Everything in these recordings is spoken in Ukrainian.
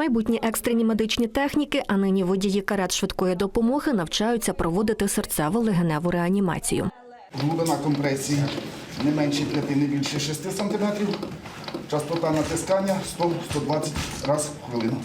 Майбутні екстрені медичні техніки, а нині водії карет швидкої допомоги навчаються проводити серцево-легеневу реанімацію. Глибина компресії не менше 5, не більше 6 см. Частота натискання 100-120 разів в хвилину.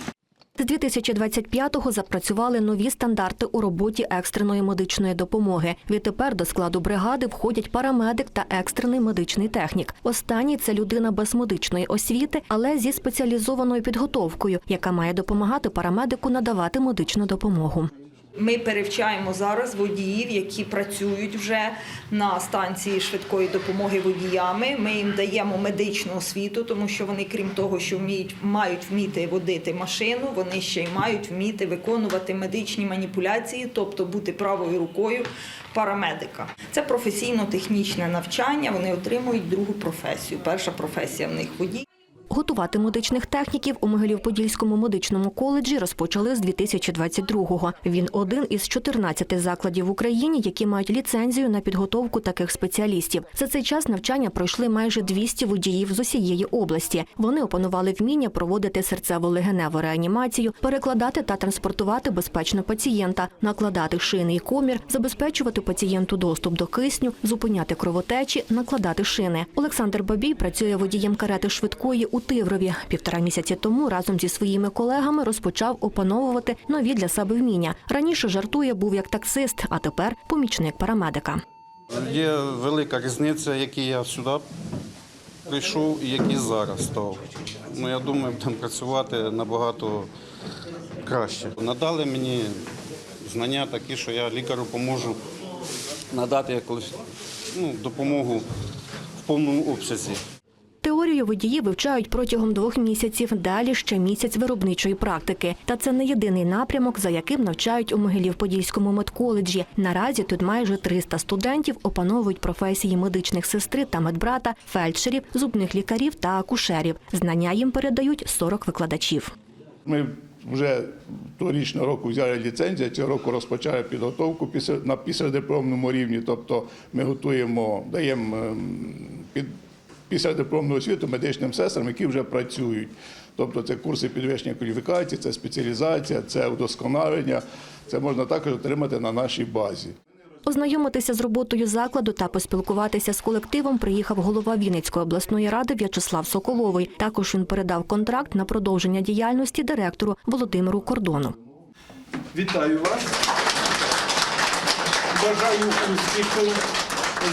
З 2025-го запрацювали нові стандарти у роботі екстреної медичної допомоги. Відтепер до складу бригади входять парамедик та екстрений медичний технік. Останній це людина без медичної освіти, але зі спеціалізованою підготовкою, яка має допомагати парамедику надавати медичну допомогу. Ми перевчаємо зараз водіїв, які працюють вже на станції швидкої допомоги водіями. Ми їм даємо медичну освіту, тому що вони, крім того, що вміють мають вміти водити машину, вони ще й мають вміти виконувати медичні маніпуляції, тобто бути правою рукою парамедика. Це професійно-технічне навчання. Вони отримують другу професію. Перша професія в них водій. Готувати медичних техніків у Могилів-Подільському медичному коледжі розпочали з 2022-го. Він один із 14 закладів в Україні, які мають ліцензію на підготовку таких спеціалістів. За цей час навчання пройшли майже 200 водіїв з усієї області. Вони опанували вміння проводити серцево-легеневу реанімацію, перекладати та транспортувати безпечно пацієнта, накладати шийний комір, забезпечувати пацієнту доступ до кисню, зупиняти кровотечі, накладати шини. Олександр Бабій працює водієм карети швидкої у Тиврові. Півтора місяці тому разом зі своїми колегами розпочав опановувати нові для себе вміння. Раніше жартує, був як таксист, а тепер помічник парамедика. Є велика різниця, який я сюди прийшов і який зараз став. Ну, я думаю, будемо працювати набагато краще. Надали мені знання такі, що я лікарю поможу надати якусь ну, допомогу в повному обсязі. Теорію водії вивчають протягом двох місяців. Далі ще місяць виробничої практики. Та це не єдиний напрямок, за яким навчають у Могилів-Подільському медколеджі. Наразі тут майже 300 студентів опановують професії медичних сестри та медбрата, фельдшерів, зубних лікарів та акушерів. Знання їм передають 40 викладачів. Ми вже торічного року взяли ліцензію, цього року розпочали підготовку на післядипломному рівні. Тобто ми готуємо, даємо ем, під, післядипломну освіту медичним сестрам, які вже працюють. Тобто це курси підвищення кваліфікації, це спеціалізація, це удосконалення. Це можна також отримати на нашій базі. Ознайомитися з роботою закладу та поспілкуватися з колективом приїхав голова Вінницької обласної ради В'ячеслав Соколовий. Також він передав контракт на продовження діяльності директору Володимиру Кордону. Вітаю вас. Бажаю успіху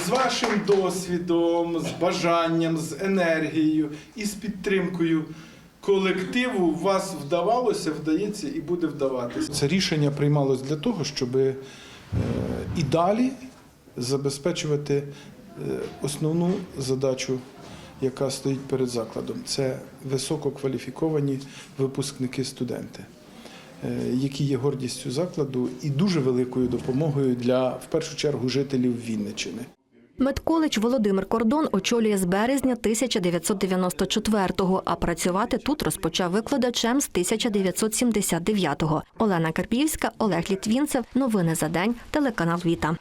з вашим досвідом, з бажанням, з енергією і з підтримкою колективу. Вас вдавалося, вдається і буде вдаватися. Це рішення приймалось для того, щоб е, і далі забезпечувати е, основну задачу, яка стоїть перед закладом. Це висококваліфіковані випускники студенти які є гордістю закладу і дуже великою допомогою для в першу чергу жителів Вінничини. Медколедж Володимир Кордон очолює з березня 1994-го, а працювати тут розпочав викладачем з 1979-го. Олена Карпівська, Олег Літвінцев. Новини за день. Телеканал Віта.